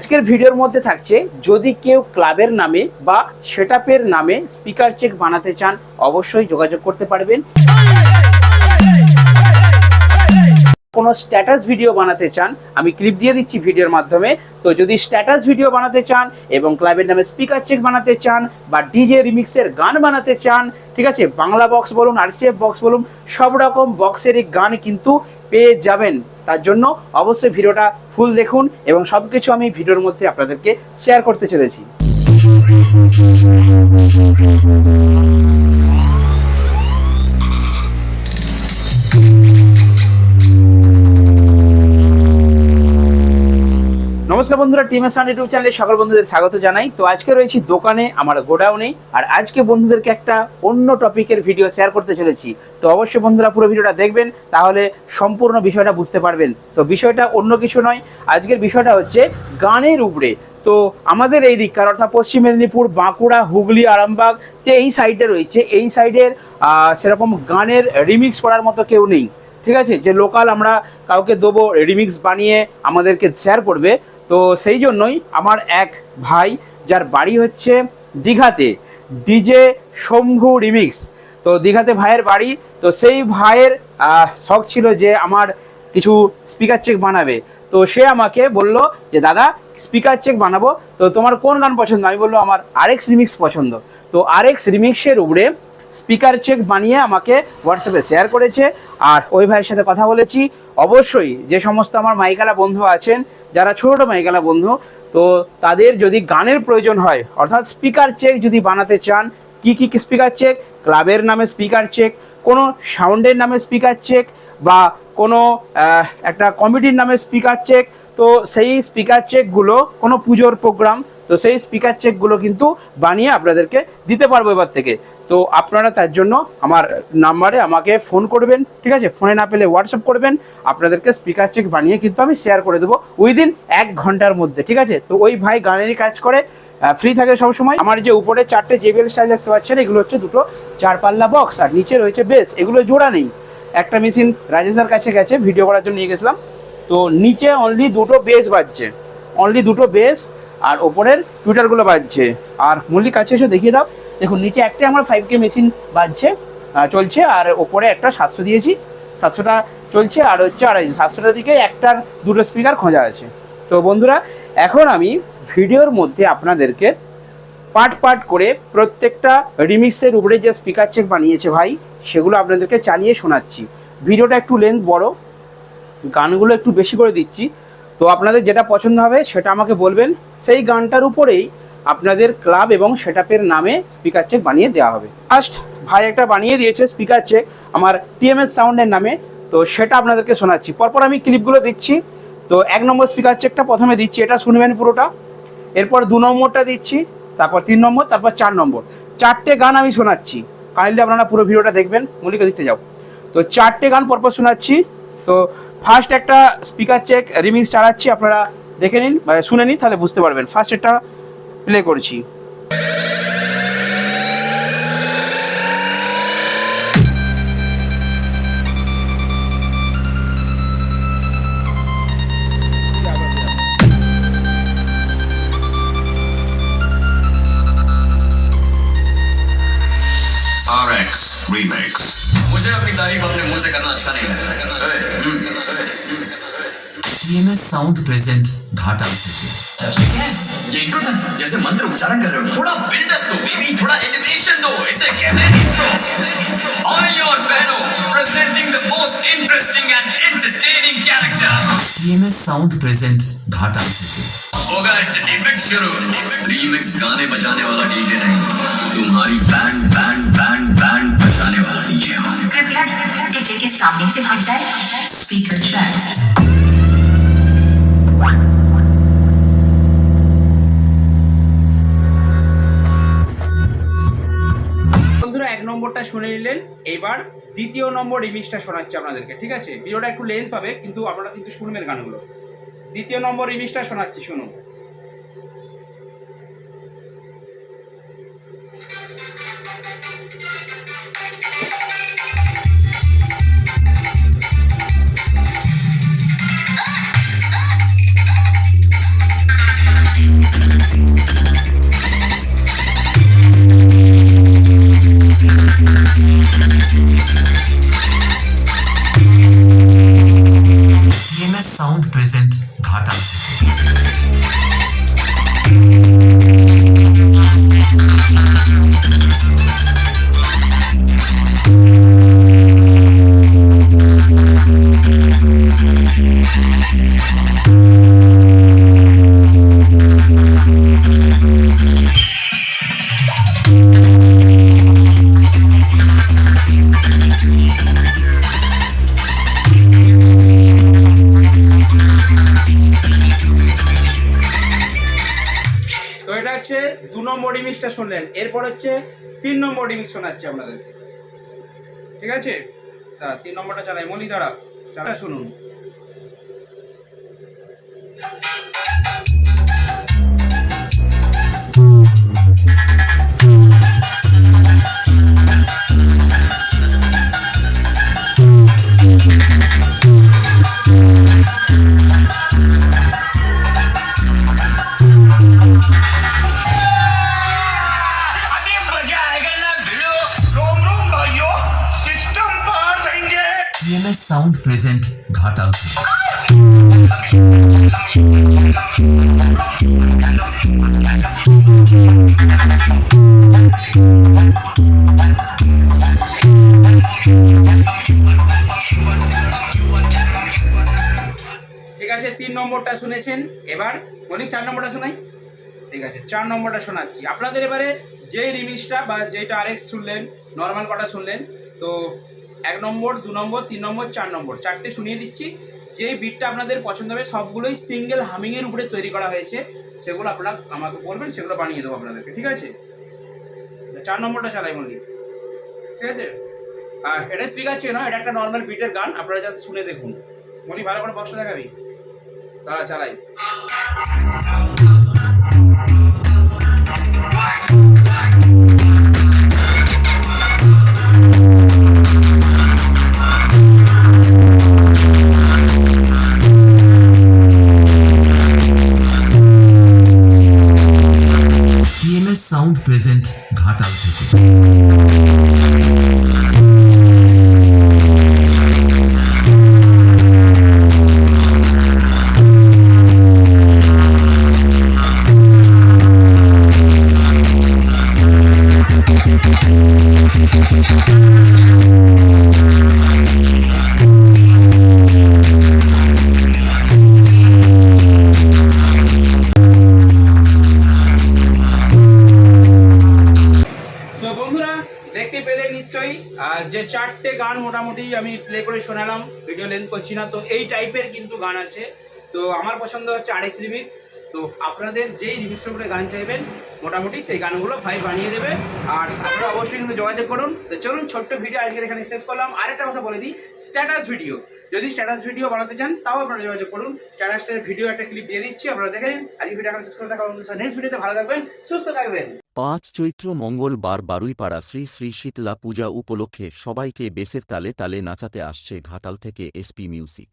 আজকের ভিডিওর মধ্যে থাকছে, যদি কেউ ক্লাবের নামে বা সেটআপের নামে স্পিকার চেক বানাতে চান, অবশ্যই যোগাযোগ করতে পারবেন। কোনো স্ট্যাটাস ভিডিও বানাতে চান, আমি ক্লিপ দিয়ে দিচ্ছি ভিডিওর মাধ্যমে। তো যদি স্ট্যাটাস ভিডিও বানাতে চান এবং ক্লাবের নামে স্পিকার চেক বানাতে চান বা ডিজে রিমিক্সের গান বানাতে চান, ঠিক আছে? বাংলা বক্স বলুন, আরসিএফ বক্স বলুন, সব রকম বক্সের এই গান কিন্তু পেয়ে যাবেন। তার জন্য অবশ্যই ভিডিওটা ফুল দেখুন এবং সব কিছু আমি ভিডিওর মধ্যে আপনাদেরকে শেয়ার করতে চলেছি। নমস্কার বন্ধুরা টিম এস ইউটিউব চ্যানেলে সকল বন্ধুদের স্বাগত জানাই। তো আজকে রয়েছি দোকানে, আমার গোডাউনে, আর আজকে বন্ধুদেরকে একটা অন্য টপিকের ভিডিও শেয়ার করতে চলেছি। তো অবশ্যই বন্ধুরা পুরো ভিডিওটা দেখবেন, তাহলে সম্পূর্ণ বিষয়টা বুঝতে পারবেন। তো বিষয়টা অন্য কিছু নয়, আজকের বিষয়টা হচ্ছে গানের উপরে। তো আমাদের এই দিককার, অর্থাৎ পশ্চিম মেদিনীপুর, বাঁকুড়া, হুগলি, আরামবাগ, যে এই সাইডে রয়েছে, এই সাইডের সেরকম গানের রিমিক্স করার মতো কেউ নেই। ঠিক আছে? যে লোকাল আমরা কাউকে দেবো রিমিক্স বানিয়ে আমাদেরকে শেয়ার করবে তো সেই জন্যই আমার এক ভাই, যার বাড়ি হচ্ছে দীঘাতে ডিজে শম্ভু রিমিক্স তো দীঘাতে ভাইয়ের বাড়ি, তো সেই ভাইয়ের শখ ছিল যে আমার কিছু স্পিকার চেক বানাবে। তো সে আমাকে বলল যে, দাদা স্পিকার চেক বানাবো। তো তোমার কোন গান পছন্দ? আমি বলল আমার আরএক্স রিমিক্স পছন্দ। তো আরএক্স রিমিক্সের উপরে স্পিকার চেক বানিয়ে আমাকে হোয়াটসঅ্যাপে শেয়ার করেছে। আর ওই ভাইয়ের সাথে কথা বলেছি। অবশ্যই যে সমস্ত আমার মাইকালা বন্ধু আছেন, যারা ছোট ছোট মাইকালা বন্ধু, তো তাদের যদি গানের প্রয়োজন হয়, অর্থাৎ স্পিকার চেক যদি বানাতে চান, কি কি স্পিকার চেক ক্লাবের নামে স্পিকার চেক কোনো সাউন্ডের নামে স্পিকার চেক বা কোনো একটা কমিটির নামে স্পিকার চেক তো সেই স্পিকার চেকগুলো কোনো পুজোর প্রোগ্রাম তো সেই স্পিকার চেকগুলো কিন্তু বানিয়ে আপনাদেরকে দিতে পারব এবার থেকে। তো আপনারা তার জন্য আমার নাম্বারে আমাকে ফোন করবেন, ঠিক আছে? ফোনে না পেলে হোয়াটসঅ্যাপ করবেন, আপনাদেরকে স্পিকার চেক বানিয়ে কিন্তু আমি শেয়ার করে দেবো উইদিন এক ঘণ্টার মধ্যে, ঠিক আছে? তো ওই ভাই গানেরই কাজ করে ফ্রি থাকে সবসময়। আমার যে উপরে চারটে জেবিএল স্টাইল দেখতে পাচ্ছেন, এগুলো হচ্ছে দুটো চার পাল্লা বক্স আর নিচে রয়েছে বেস এগুলো জোড়া নেই। একটা মেশিন রাজেশের কাছে গেছে ভিডিও করার জন্য নিয়ে গেছিলাম। তো নিচে অনলি দুটো বেস বাজছে অনলি দুটো বেস আর ওপরের টুইটারগুলো বাজছে। আর মল্লিক কাছে এসে দেখিয়ে দাও। দেখুন, নিচে একটা আমার ফাইভ কে মেশিন বাজছে চলছে, আর ওপরে একটা সাতশো দিয়েছি, সাতশোটা চলছে, আর হচ্ছে আড়াইশো, সাতশোটার দিকে একটার দুটো স্পিকার খোঁজা আছে। তো বন্ধুরা, এখন আমি ভিডিওর মধ্যে আপনাদেরকে পার্ট পার্ট করে প্রত্যেকটা রিমিক্সের উপরে যে স্পিকার চেক বানিয়েছে ভাই, সেগুলো আপনাদেরকে চালিয়ে শোনাচ্ছি। ভিডিওটা একটু লেন্থ বড়, গানগুলো একটু বেশি করে দিচ্ছি। তো আপনাদের যেটা পছন্দ হবে, সেটা আমাকে বলবেন। সেই গানটার উপরেই আপনাদের ক্লাব এবং সেটআপের নামে স্পিকার চেক বানিয়ে দেওয়া হবে। ফার্স্ট ভাই একটা বানিয়ে দিয়েছে স্পিকার চেক আমার টিএমএস সাউন্ডের নামে। তো সেটা আপনাদেরকে শোনাচ্ছি। পরপর আমি ক্লিপগুলো দিচ্ছি। তো এক নম্বর স্পিকার চেকটা প্রথমে দিচ্ছি। এটা শুনবেন পুরোটা। এরপর দু নম্বরটা দিচ্ছি। তারপর তিন নম্বর, তারপর চার নম্বর। চারটে গান আমি শোনাচ্ছি। কাইন্ডলি আপনারা পুরো ভিডিওটা দেখবেন। মল্লিকা দিকতে যাও। তো চারটে গান পরপর শোনাচ্ছি। তো ফার্স্ট একটা স্পিকার চেক, রিমিক্স চালাচ্ছি। আপনারা দেখে নিন শুনে নিন, তাহলে বুঝতে পারবেন। ফার্স্ট এটা প্লে করছি RX Remix. मुझे अपनी तारीफ अपने मुंह से करना अच्छा नहीं लगता ओए, हम्म, টিএমএস সাউন্ড প্রেজেন্ট ঘাটাল থেকে शीघ्र जैसे मंत्र उच्चारण कर रहे हो। थोड़ा बिल्डअप दो बेबी थोड़ा एलिवेशन दो। इसे कहते हैं intro on your piano presenting the most interesting and entertaining character ये मैं साउंड प्रेजेंट घाटा होगा एंटरटेनमेंट शुरू। रीमिक्स गाने बजाने वाला डीजे नहीं। तुम्हारी बैंड बैंड बैंड बैंड बजाने वाला डीजे कृपया डीजे के सामने से हट जाए। स्पीकर चेक শুনে নিলেন। এবার দ্বিতীয় নম্বর রিমিক্সটা শোনাচ্ছি আপনাদেরকে, ঠিক আছে? ভিডিওটা একটু লেন্থ হবে, কিন্তু আপনারা কিন্তু শুনবেন গানগুলো। দ্বিতীয় নম্বর রিমিক্সটা শোনাচ্ছি, শুনুন। রিমিক্সটা শুনলেন। এরপর হচ্ছে তিন নম্বর রিমিক্স শোনাচ্ছি আপনাদেরকে। ঠিক আছে? তা তিন নম্বরটা চালাই মলি দাঁড়া চালা শুনুন। ঠিক আছে, তিন নম্বরটা শুনেছেন? এবার বলি চার নম্বরটা শোনাই? ঠিক আছে, চার নম্বরটা শোনাচ্ছি। আপনাদের এবারে যেই রিমিক্সটা বা যেটা আরেক্স শুনলেন নর্মাল কটা শুনলেন, তো এক নম্বর, দু নম্বর, তিন নম্বর, চার নম্বর, চারটে শুনিয়ে দিচ্ছি। যে বিটটা আপনাদের পছন্দ হবে, সবগুলোই সিঙ্গেল হামিংয়ের উপরে তৈরি করা হয়েছে। সেগুলো আপনারা আমাকে বলবেন, সেগুলো বানিয়ে দেবো আপনাদেরকে, ঠিক আছে? চার নম্বরটা চালাই বলি। ঠিক আছে? আর এটা স্পিকার চেন এটা একটা নর্মাল বিটের গান, আপনারা জাস্ট শুনে দেখুন। বলি, ভালো করে বক্সটা দেখাবি? তারা চালাই। মোটামুটি আমি প্লে করে শোনালাম ভিডিও লেন্থ করছি না, তো এই টাইপের কিন্তু গান আছে। তো আমার পছন্দ হচ্ছে আরেক্স রিমিক্স তো আপনাদের যেই রিমিক্সের উপরে গান চাইবেন মোটামুটি সেই গানগুলো ভাই বানিয়ে দেবে। আর আপনারা অবশ্যই কিন্তু যোগাযোগ করুন। তো চলুন ছোট্ট ভিডিও আজকের এখানে শেষ করলাম। আরেকটা কথা বলে দিই স্ট্যাটাস ভিডিও যদি স্ট্যাটাস ভিডিও বানাতে চান তাও আপনারা যোগাযোগ করুন। স্ট্যাটাসটার ভিডিও একটা ক্লিপ দিয়ে দিচ্ছি আপনারা দেখে নিন। আজকে ভিডিও এখানে শেষ করে থাকা নেক্সট ভিডিওতে ভালো থাকবেন সুস্থ থাকবেন। পাঁচ চৈত্র মঙ্গলবার বারুইপাড়া শ্রী শ্রী শীতলা পূজা উপলক্ষে সবাইকে বেসের তালে তালে নাচাতে আসছে ঘাটাল থেকে এসপি মিউজিক।